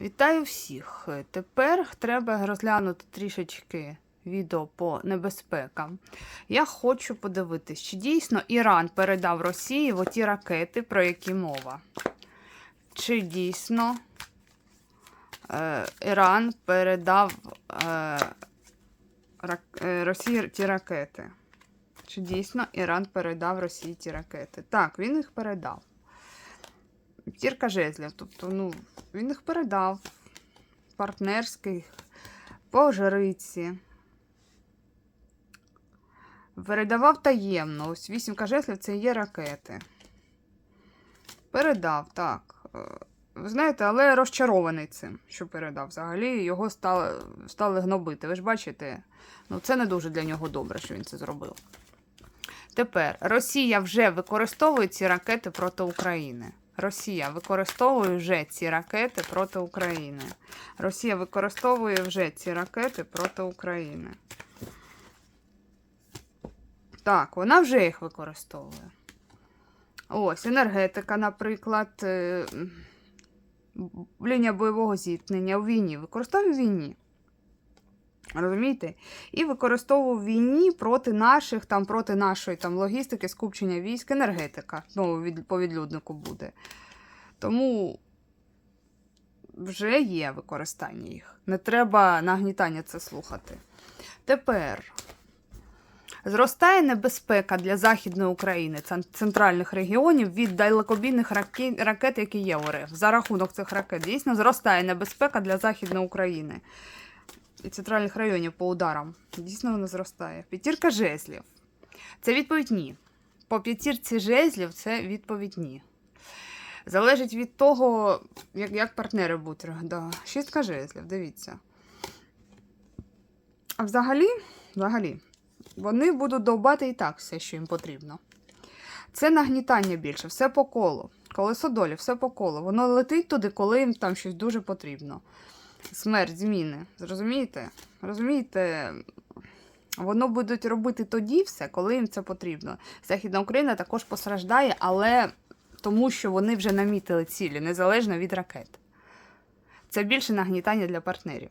Вітаю всіх! Тепер треба розглянути трішечки відео по небезпекам. Я хочу подивитись, чи дійсно Іран передав Росії в оті ракети, про які мова. Чи дійсно е, Іран передав е, е, Росії ті ракети? Чи дійсно Іран передав Росії ті ракети? Так, він їх передав. Тірка жезлів. Тобто, ну, він їх передав. Партнерських, по жриці. Передавав таємно. Ось вісімка жезлів це є ракети. Передав, так. Е, Ви знаєте, але розчарований цим, що передав. Взагалі його стали, стали гнобити. Ви ж бачите, ну це не дуже для нього добре, що він це зробив. Тепер Росія вже використовує ці ракети проти України. Росія використовує вже ці ракети проти України. Росія використовує вже ці ракети проти України. Так, вона вже їх використовує. Ось, енергетика, наприклад, е, лінія бойового зіткнення у війні. Використовує війні. Розумієте? І використовував в війні проти наших, там, проти нашої там, логістики, скупчення військ, енергетика. Ну, від, по відлюднику буде. Тому вже є використання їх. Не треба нагнітання це слухати. Тепер зростає небезпека для Західної України, центральних регіонів від далекобійних ракет, які є у РФ. За рахунок цих ракет дійсно зростає небезпека для Західної України і центральних районів по ударам. Дійсно воно зростає. П'ятірка жезлів. Це відповідь ні. По п'ятірці жезлів це відповідь ні. Залежить від того, як, як партнери будуть. Да. Шістка жезлів, дивіться. А взагалі, взагалі, вони будуть довбати і так все, що їм потрібно. Це нагнітання більше, все по колу. Колесо долі, все по колу. Воно летить туди, коли їм там щось дуже потрібно. Смерть, зміни. Зрозумієте? Розумієте? Воно будуть робити тоді все, коли їм це потрібно. Західна Україна також постраждає, але тому що вони вже намітили цілі, незалежно від ракет. Це більше нагнітання для партнерів.